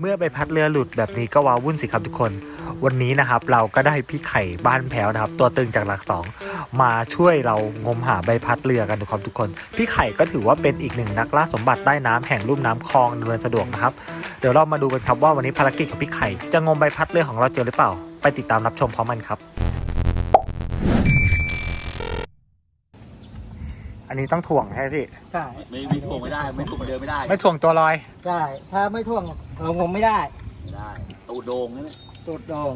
เมื่อใบพัดเรือหลุดแบบนี้ก็ว้าวุ่นสิครับทุกคน วันนี้นะครับเราก็ได้พี่ไข่บ้านแพ้วนะครับ ตัวตึงจากหลักสองมาช่วยเรางมหาใบพัดเรือกันทุกครับทุกคน พี่ไข่ก็ถือว่าเป็นอีกหนึ่งนักล่าสมบัติใต้น้ำแห่งลุ่มน้ำคลองดำเนินสะดวกนะครับ เดี๋ยวเรามาดูกันครับว่าวันนี้ภารกิจของพี่ไข่จะงมใบพัดเรือของเราเจอหรือเปล่า ไปติดตามรับชมพร้อมกันครับ นนี้ต้องถ่วงใช่พี่ใช่ไม่ไม่ถ่วงไม่ได้ ไม่ถ่วงเดินไม่ได้ไม่ถ่วงตัวลอยใช่ถ้าไม่ท่วงเรางมไม่ได้ไม่ได้ตูดโดงนี่แหละตูดโดง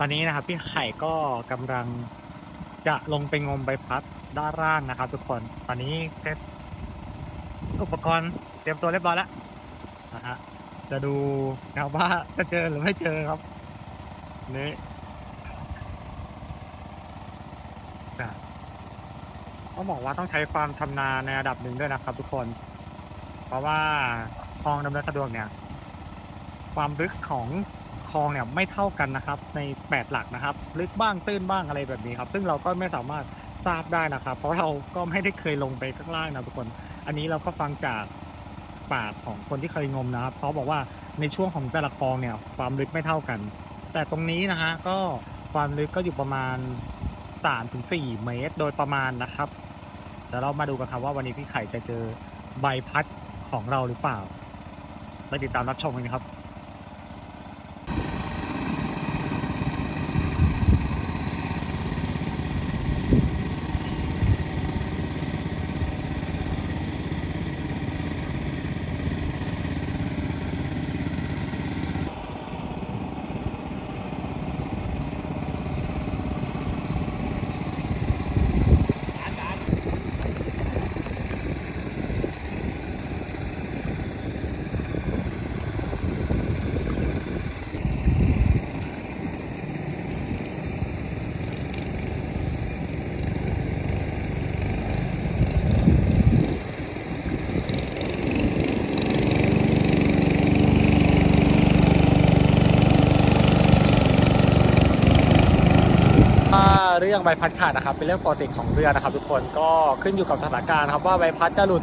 ตอนนี้นะครับพี่ไข่ก็กำลัง จะลงไปงมใบพัดด้านล่างนะครับทุกคน ตอนนี้เซตอุปกรณ์เตรียมตัวเรียบร้อยแล้วนะฮะ จะดูนะว่าจะเจอหรือไม่เจอครับ นี่อะต้องบอกว่าต้องใช้ความชำนาญในระดับหนึ่งด้วยนะครับ ทุกคน เพราะว่าคลองดำเนินสะดวกเนี่ย ความลึกของ คลองเนี่ยไม่เท่ากันนะครับใน 8 หลักนะครับ ลึกบ้างตื้นบ้างอะไรแบบนี้ครับ ซึ่งเราก็ไม่สามารถทราบได้นะครับ เพราะเราก็ไม่ได้เคยลงไปข้างล่างนะทุกคน อันนี้เราก็ฟังจากปากของคนที่เคยงมนะครับเขาบอกว่าในช่วงของแต่ละคลองเนี่ยความลึกไม่เท่ากัน แต่ตรงนี้นะฮะก็ความลึกก็อยู่ประมาณ 3-4 เมตร โดยประมาณนะครับเดี๋ยวเรามาดูกันครับว่าวันนี้พี่ไข่จะเจอใบพัดของเราหรือเปล่าไปติดตามรับชมกันครับ บพัดขาดนะครับ เป็นเรื่องปกติของเรือนะครับ ทุกคนก็ขึ้นอยู่กับสถานการณ์ครับว่าใบพัดจะหลุด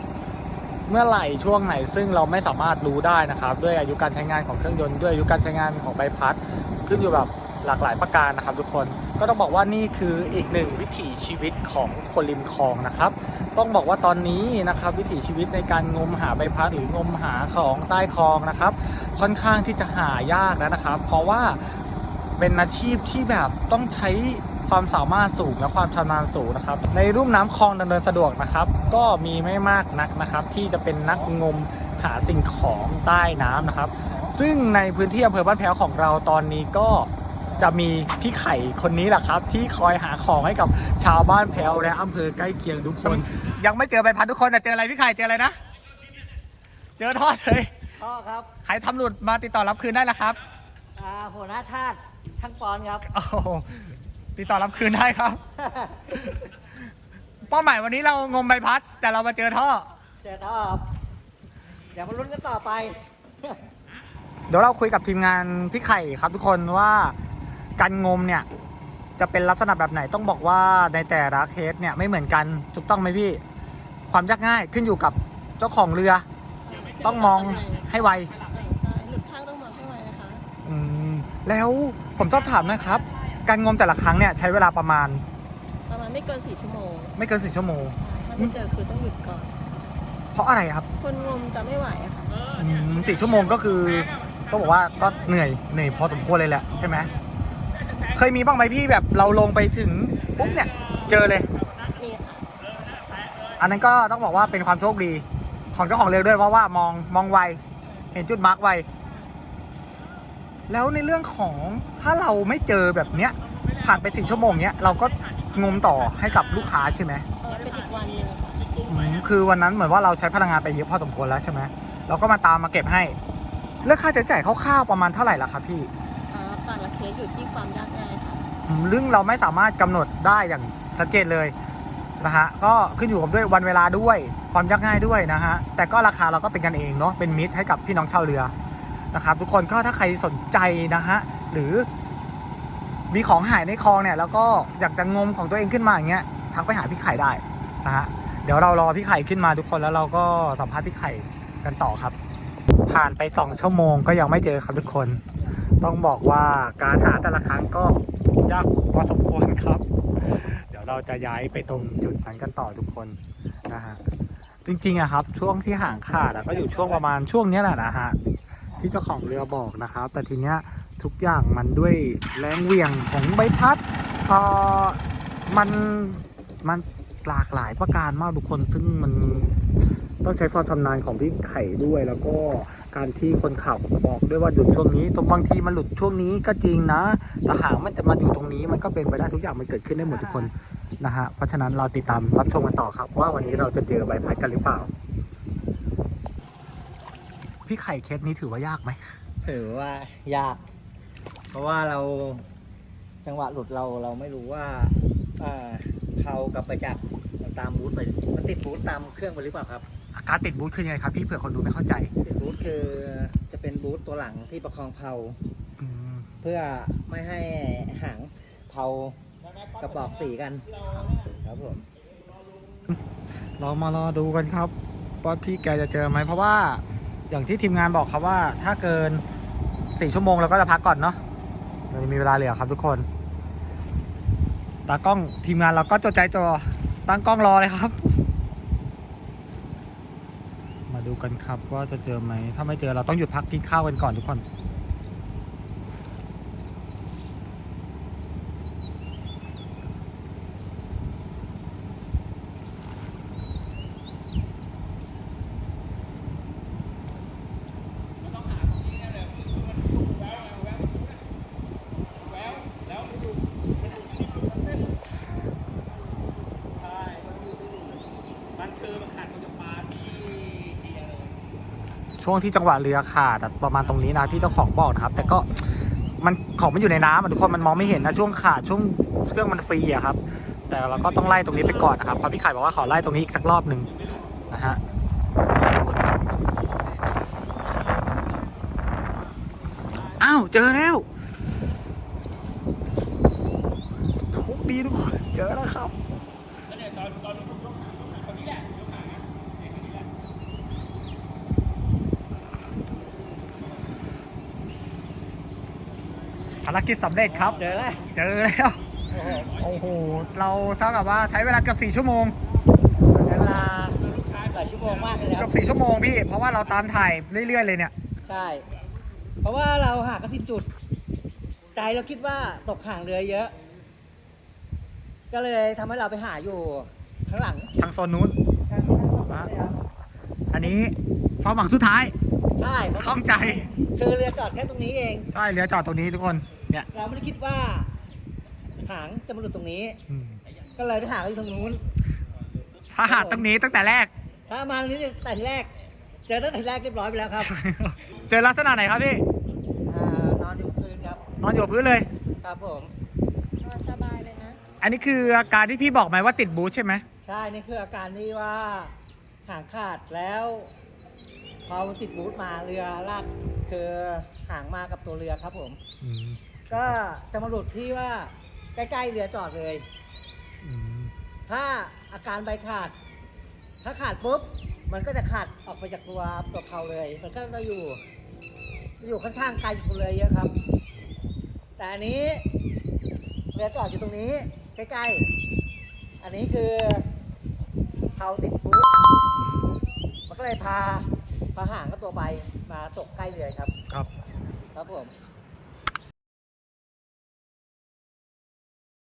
เมื่อไหร่ช่วงไหนซึ่งเราไม่สามารถรู้ได้นะครับ ด้วยอายุการใช้งานของเครื่องยนต์ด้วยอายุการใช้งานของใบพัด ขึ้นอยู่แบบหลากหลายประการนะครับ ทุกคนก็ต้องบอกว่านี่คืออีกหนึ่งวิถีชีวิตของคนริมคลองนะครับ ต้องบอกว่าตอนนี้นะครับ วิถีชีวิตในการงมหาใบพัดหรืองมหาของใต้คลองนะครับ ค่อนข้างที่จะหายากแล้วนะครับ เพราะว่าเป็นอาชีพที่แบบต้องใช้ ความสามารถสูงและความชำนาญสูงนะครับ ในรุ่มน้ำคลองดำเนินสะดวกนะครับ ก็มีไม่มากนักนะครับ ที่จะเป็นนักงมหาสิ่งของใต้น้ำนะครับ ซึ่งในพื้นที่อำเภอบ้านแพ้วของเราตอนนี้ก็จะมีพี่ไข่คนนี้แหละครับ ที่คอยหาของให้กับชาวบ้านแพ้วและอำเภอใกล้เคียงทุกคน ยังไม่เจอใบพัดทุกคนแต่เจออะไรพี่ไข่เจออะไรนะ เจอทอดเลยพ่อครับใครทำหลุดมาติดต่อรับคืนได้นะครับอ่าหัวหน้าชาติช่างปอนครับโอ้โห ติดต่อรับคืนได้ครับ เป้าหมายวันนี้เรางมใบพัด แต่เรามาเจอท่อ เจอท่อครับเดี๋ยวมาลุ้นกันต่อไป เดี๋ยวเราคุยกับทีมงานพี่ไข่ครับทุกคนว่าการงมเนี่ย จะเป็นลักษณะแบบไหนต้องบอกว่าในแต่ละเคสเนี่ยไม่เหมือนกันถูกต้องไหมพี่ ความยากง่ายขึ้นอยู่กับเจ้าของเรือ ต้องมองให้ไวใช่หลุดข้างต้องมองข้างในนะคะ อืมแล้วผมต้องถามนะครับ การงมแต่ละครั้งเนี่ยใช้เวลาประมาณ ประมาณไม่เกินสี่ชั่วโมงไม่เกินสี่ชั่วโมง ถ้าไม่เจอคือต้องหยุดก่อน เพราะอะไรครับ คนงมจะไม่ไหวอะค่ะอืมสี่ชั่วโมงก็คือต้องบอกว่าก็เหนื่อยเหนื่อยพอสมควรเลยแหละใช่ไหมเคยมีบ้างไหมพี่แบบเราลงไปถึงปุ๊บเนี่ยเจอเลย มีค่ะอันนั้นก็ต้องบอกว่าเป็นความโชคดี ของเจ้าของเรือด้วยเพราะว่ามองมองไวเห็นจุดมาร์กไว แล้วในเรื่องของถ้าเราไม่เจอแบบเนี้ยผ่านไปสี่ชั่วโมงเนี้ยเราก็งมต่อให้กับลูกค้าใช่ไหมเออเป็นอีกวันหนึงอะค่ะอืมคือวันนั้นเหมือนว่าเราใช้พลังงานไปเยอะพอสมควรแล้วใช่ไหมเราก็มาตามมาเก็บให้เรื่องค่าใช้จ่ายคร่าวๆประมาณเท่าไหร่ล่ะครับพี่อ่าแต่ละเคสอยู่ที่ความยากง่ายค่ะอืมเรื่องเราไม่สามารถกำหนดได้อย่างชัดเจนเลยนะฮะก็ขึ้นอยู่กับด้วยวันเวลาด้วยความยากง่ายด้วยนะฮะแต่ก็ราคาเราก็เป็นกันเองเนาะเป็นมิตรให้กับพี่น้องชาวเรือ นะครับทุกคนก็ถ้าใครสนใจนะฮะหรือมีของหายในคลองเนี่ยแล้วก็อยากจะงมของตัวเองขึ้นมาอย่างเงี้ยทักไปหาพี่ไข่ได้นะฮะเดี๋ยวเรารอพี่ไข่ขึ้นมาทุกคนแล้วเราก็สัมภาษณ์พี่ไข่กันต่อครับ ผ่านไปสองชั่วโมงก็ยังไม่เจอครับทุกคน ต้องบอกว่าการหาแต่ละครั้งก็ยากพอสมควรครับ เดี๋ยวเราจะย้ายไปตรงจุดนั้นกันต่อทุกคนนะฮะจริงๆอะครับ ช่วงที่ห่างขาดก็อยู่ช่วงประมาณช่วงนี้แหละนะฮะ ที่เจ้าของเรือบอกนะครับ แต่ทีเนี้ยทุกอย่างมันด้วยแรงเหวี่ยงของใบพัดเอ่อมันมันหลากหลายประการมากทุกคนซึ่งมันต้องใช้ความชำนาญของพี่ไข่ด้วย แล้วก็การที่คนขับบอกด้วยว่าหยุดช่วงนี้ตรงบางทีมันหลุดช่วงนี้ก็จริงนะแต่หางมันจะมาอยู่ตรงนี้มันก็เป็นไปได้ทุกอย่างมันเกิดขึ้นได้หมดทุกคนนะฮะเพราะฉะนั้นเราติดตามรับชมกันต่อครับ ว่าวันนี้เราจะเจอใบพัดกันหรือเปล่า พี่ไข่เคสนี้ถือว่ายากไหมถือว่ายาก เพราะว่าเราจังหวะหลุดเราเราไม่รู้ว่าเอ่อเขากับประจักษ์มันตามบูธไปมันติดบูธตามเครื่องไปหรือเปล่าครับ อาการติดบูธคือยังไงครับ พี่เผื่อคนดูไม่เข้าใจติดบูธคือจะเป็นบูธตัวหลังที่ประคองเพลาอืมเพื่อไม่ให้หางเพลากระบอกสีกัน ครับผม เรามารอดูกันครับว่าพี่แกจะเจอไหมเพราะว่า อย่างที่ทีมงานบอกครับว่าถ้าเกินสี่ชั่วโมงเราก็จะพักก่อนเนาะเราจะมีเวลาเหลือครับทุกคน ตากล้องทีมงานเราก็จดใจจอตั้งกล้องรอเลยครับ มาดูกันครับว่าจะเจอไหม ถ้าไม่เจอเราต้องหยุดพักกินข้าวกันก่อนทุกคน ช่วงที่จังหวะเรือขาดประมาณตรงนี้นะที่เจ้าของบอกนะครับ แต่ก็มันของมันอยู่ในน้ำทุกคนมันมองไม่เห็นนะช่วงขาดช่วงเครื่องมันฟรีอะครับ แต่เราก็ต้องไล่ตรงนี้ไปก่อนนะครับพราะพี่ไข่บอกว่าขอไล่ตรงนี้อีกสักรอบหนึ่งนะฮะอ้าวเจอแล้วโชคดีทุกคนเจอแล้วครับารกิจสำเร็จครับ เจอแล้วเจอแล้วโอ้โหโอ้โห เราเท่ากับว่าใช้เวลาเกือบสี่ชั่วโมง ใช้เวลาหลายชั่วโมงมากเลยนะคเกืรัอบบสี่ชั่วโมงพี่ เพราะว่าเราตามถ่ายเรื่อยๆเลยเนี่ย ใช่ เพราะว่าเราหากันผิดจุด ใจเราคิดว่าตกห่างเรือเยอะ ก็เลยทำให้เราไปหาอยู่ข้างหลังทางโซนนู้นข้างข้างตรงนั้นเลยครับ อันนี้ความหวังสุดท้าย ใช่เพราะข้องใจ คือเรือจอดแค่ตรงนี้เอง ใช่เรือจอดตรงนี้ทุกคน เนี่ย เราไม่ได้คิดว่า หางจะมาหลุดตรงนี้ อืมก็เลยไปหากันอยู่ตรงนู้น ถ้าหาดตรงนี้ตั้งแต่แรก ถ้ามาตรงนี้แต่ทีแรก เจอตั้งแต่ทีแรกเรียบร้อยไปแล้วครับเจอลักษณะไหนครับพี่อ่านอนอยู่พื้นครับ นอนอยู่กับพื้นเลย ครับผม นอนสบายเลยนะ อันนี้คืออาการที่พี่บอกไหมว่าติดบูธใช่ไหมใช่นี่คืออาการที่ว่าหางขาดแล้ว พอติดบูทมาเรือลากคือหางมากับตัวเรือครับผมอืม ก็จะมาหลุดที่ว่าใกล้ๆเรือจอดเลย อืมถ้าอาการใบขาด ถ้าขาดปุ๊บ มันก็จะขาดออกไปจากตัวตัวเขาเลย มันก็จะอยู่จะอยู่ค่อนข้างไกลจากตัวเรือเยอะครับ แต่อันนี้เรือจอดอยู่ตรงนี้ ใกล้ๆ อันนี้คือเขาติดบูทมันก็เลยพาพาห่างกับตัวไปมาตกใกล้เรือครับ ครับ ครับผม